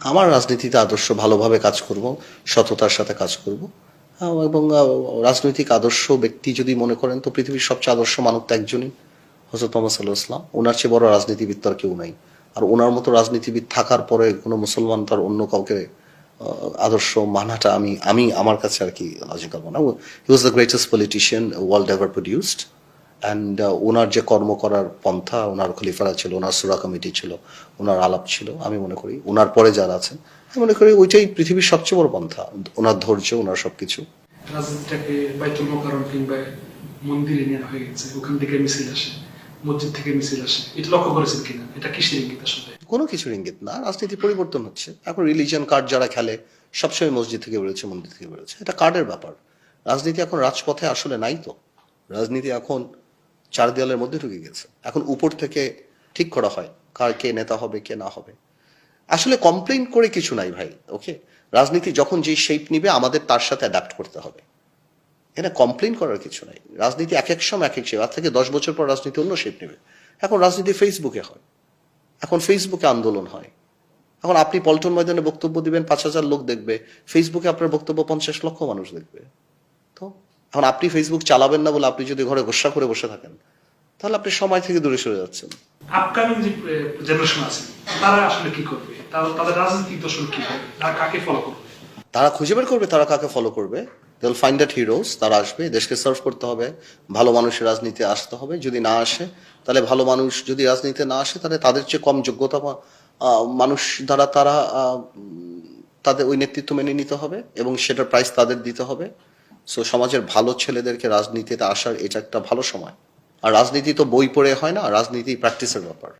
আমার রাজনীতিতে আদর্শ ভালোভাবে কাজ করব, সততার সাথে কাজ করব। এবং রাজনৈতিক আদর্শ ব্যক্তি যদি মনে করেন, তো পৃথিবীর সবচেয়ে আদর্শ মানব তো একজনই হজরত মোহাম্মদ সাল্লাহ ইসলাম ওনার চেয়ে বড় রাজনীতিবিদ তো আর কেউ নাই। আর ওনার মতো রাজনীতিবিদ থাকার পরে কোনো মুসলমান তার অন্য কাউকে আদর্শ মানাটা আমি আমি আমার কাছে আর কি লজিক্যাল মনে he was the greatest politician world ever produced and ওনার যে কর্ম করার পন্থা ওনার খলিফারা ছিল ওনার সুরা কমিটি ছিল ওনার আলাপ ছিল আমি মনে করি ওনার পরে যারা আছেন আমি মনে করি ওইটাই পৃথিবীর সবচেয়ে বড় পন্থা। ওনার ধৈর্য ওনার সবকিছু। রাজনীতিটাকে বাইতুল মোকারম কিংবা মন্দিরে হয়ে গেছে ওখান থেকে মিছিল আসে মসজিদ থেকে মিছিল আসে এটা লক্ষ্য করেছেন কিনা? এটা কিসের ইঙ্গিত আসলে? কোনো কিছুর ইঙ্গিত না রাজনীতি পরিবর্তন হচ্ছে। এখন রিলিজিয়ান কার্ড যারা খেলে সবসময় মসজিদ থেকে বেরোচ্ছে মন্দির থেকে বেরোচ্ছে এটা কার্ডের ব্যাপার। রাজনীতি এখন রাজপথে আসলে নাই তো। রাজনীতি এখন চার দেওয়ালের মধ্যে ঢুকে গেছে। এখন উপর থেকে ঠিক করা হয় কার কে নেতা হবে, কে না হবে। আসলে কমপ্লেন করে কিছু নাই ভাই ওকে রাজনীতি যখন যে শেপ নিবে, আমাদের তার সাথে অ্যাডাপ্ট করতে হবে। এটা কমপ্লেন করার কিছু নাই। রাজনীতি এক এক সময় এক এক শেপ আজ থেকে দশ বছর পর রাজনীতি অন্য শেপ নেবে। এখন রাজনীতি ফেসবুকে হয়। এখন ফেসবুকে আন্দোলন হয়। এখন আপনি পল্টন ময়দানে বক্তব্য দিবেন, পাঁচ হাজার লোক দেখবে। ফেসবুকে আপনার বক্তব্য পঞ্চাশ লক্ষ মানুষ দেখবে। তো এখন আপনি ফেসবুক চালাবেন না বলে আপনি যদি ঘরে গোসা করে বসে থাকেন তাহলে আপনি সময় থেকে দূরে সরে যাচ্ছেন। আপকামিং যে জেনারেশন আছে তারা আসলে কি করবে? তারা তাদের রাজনৈতিক দর্শন কি হবে? তারা কাকে ফলো করবে? তারা খুঁজে বের করবে তারা কাকে ফলো করবে। দেল ফাইন্ড দ্যাট হিরোস তারা আসবে দেশকে সার্ভ করতে হবে ভালো মানুষের রাজনীতি আসতে হবে যদি না আসে তাহলে ভালো মানুষ যদি রাজনীতিতে না আসে তাহলে তাদের চেয়ে কম যোগ্যতা বা, মানুষ দ্বারা তারা তাদের ওই নেতৃত্ব মেনে নিতে হবে এবং সেটার প্রাইস তাদের দিতে হবে। সো সমাজের ভালো ছেলেদেরকে রাজনীতিতে আসার এটা একটা ভালো সময়। আর রাজনীতি তো বই পড়ে হয় না, রাজনীতি প্র্যাকটিসের ব্যাপার।